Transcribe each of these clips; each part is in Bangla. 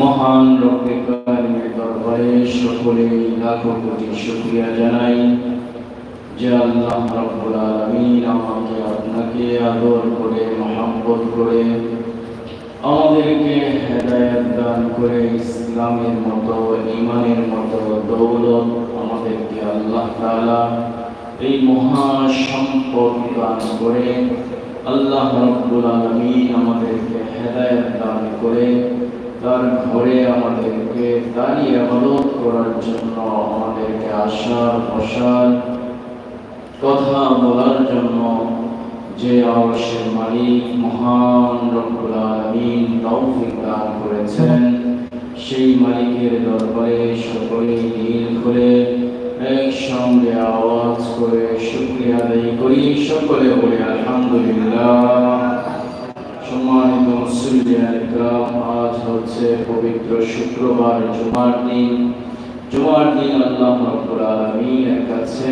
মহান রক্ষকারীর দরবারে সকলেই লাখো কোটি শুকরিয়া জানাই যে আল্লাহ রাব্বুল আলামিন আমাকে আপনাকে আদর করে, মহব্বত করে আমাদেরকে হেদায়েত দান করে ইসলামের মতো ইমানের মতো দৌলত আমাদেরকে আল্লাহ তাআলা এই মহা সম্পদ দান করে, আল্লাহ রাব্বুল আলামিন আমাদেরকে হেদায়ত দান করে তার ঘরে আমাদেরকে দাঁড়িয়ে আবাদত করার জন্য আমাদেরকে আসার বসার কথা বলার জন্য যে আওয়াসের মালিক মহান রব্বুল তৌফিক দান করেছেন, সেই মালিকের দরবারে সকলে নীল করে একসঙ্গে আওয়াজ করে শুক্রিয়া আদায় করি। সকলে বলি, আলহামদুলিল্লাহ। সম্মানিত মুসলিম আজ হচ্ছে পবিত্র শুক্রবার, জুমার দিন। জুমার দিন আল্লাহ রাব্বুল আলামিনের কাছে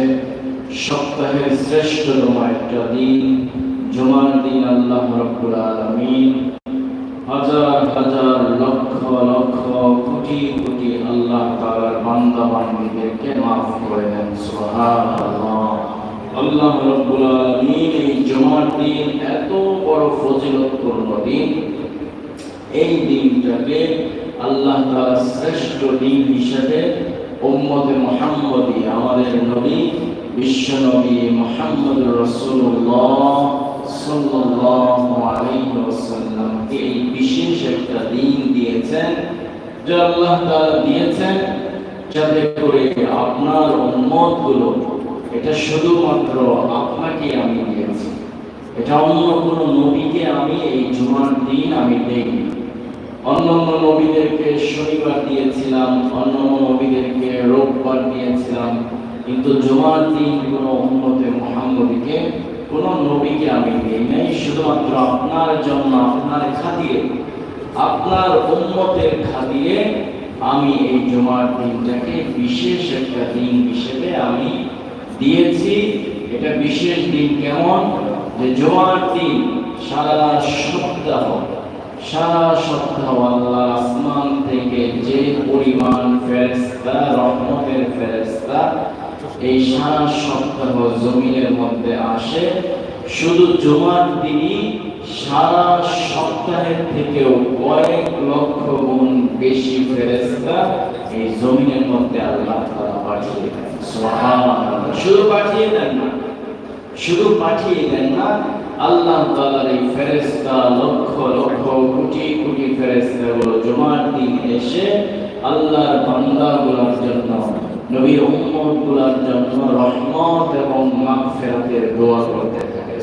সপ্তাহের শ্রেষ্ঠতম একটা দিন। জুমার দিন আল্লাহ রাব্বুল আলামিন হাজার হাজার, লক্ষ লক্ষ, কোটি কোটি আল্লাহ তাআলার বান্দা বান্দীদেরকে মাফ করে দেন। সুবহানাল্লাহ। আল্লাহ রাব্বুল আলামিন, এই জুমার দিন এত বড় ফজিলতপূর্ণ দিন। এই দিনটাকে আল্লাহ তাআলা শ্রেষ্ঠ দিন হিসেবে উম্মতে মুহাম্মদী, আমাদের নবী, বিশ্ব নবী মুহাম্মদ রাসূলুল্লাহ সাল্লাল্লাহু আলাইহি ওয়াসাল্লামকে এই বিশেষ একটা দিন দিয়েছেন, যে আল্লাহ তাআলা দিয়েছেন যাতে করে আপনার উম্মতগুলো এটা শুধুমাত্র আপনাকে আমি দিয়েছি। এটা অন্য কোনো নবীকে আমি এই জুমার দিন আমি দেইনি। অন্যান্য নবীদেরকে শনিবার দিয়েছিলাম, অন্যান্য নবীদেরকে রোববার দিয়েছিলাম, কিন্তু জুমার দিন কোনো উন্নতে মোহাম্মদীকে, কোনো নবীকে আমি দিই নাই শুধুমাত্র আপনার জন্য, আপনার খাতিরে, আপনার উন্মতের খাতিরে আমি এই জুমার দিনটাকে বিশেষ একটা দিন হিসেবে আমি দিয়েছি, এটা বিশেষ দিন কেমন? যে জোয়ার দিন, সারা সপ্তাহ সারা সপ্তাহ আল্লাহ আসমান থেকে যে পরিমাণ ফেরস্তা রহমতের ফেরস্তা এই সারা সপ্তাহ জমিনের মধ্যে আসে শুধু জুমার দিনই সারা সপ্তাহের থেকেও কয়েক লক্ষ গুণ বেশি ফেরেশতা এই জমিনের মধ্যে আল্লাহ তাআলা পাঠিয়ে শুধু পাঠিয়ে দেন না, শুধু পাঠিয়ে দেন না, আল্লাহ তাআলার এই ফেরেশতা লক্ষ লক্ষ কোটি কোটি ফেরেস্তা গুলো জুমার দিন এসে আল্লাহর বান্দাগুলোর জন্য, নবীর উম্মতগুলোর জন্য রহমত এবং মাগফিরাতের দোয়া করতে থাকে।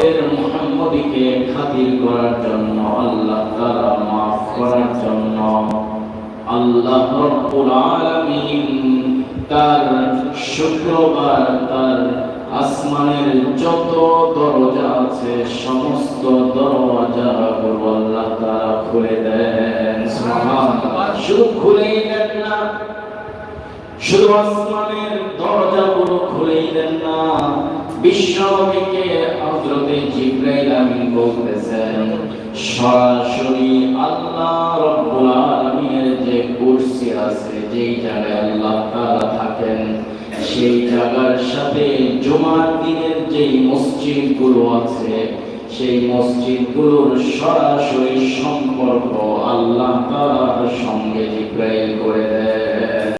উম্মতের মুহাম্মদীকে খাতির করার জন্য, আল্লাহ তাআলা maaf করার জন্য, আল্লাহ রব্বুল আলামিন তার শুক্রবার, তার আসমানের যত দরজা আছে, সমস্ত দরজা গুলো আল্লাহ তাআলা খুলে দেন। শুধু খুলেই দেন না, শুধু আসমানের দরজাগুলো খুলেই দেন না বলতেছেন, সরাসরি আল্লাহ রব্বুল আলামিনের যে কুরসি আছে, যেই জায়গায় আল্লাহ তাআলা থাকেন, সেই জায়গার সাথে জুমার দিনের যেই মসজিদগুলো আছে, সেই মসজিদগুলোর সরাসরি সম্পর্ক আল্লাহ তাআলার সঙ্গে জিব্রাইল করে দেয়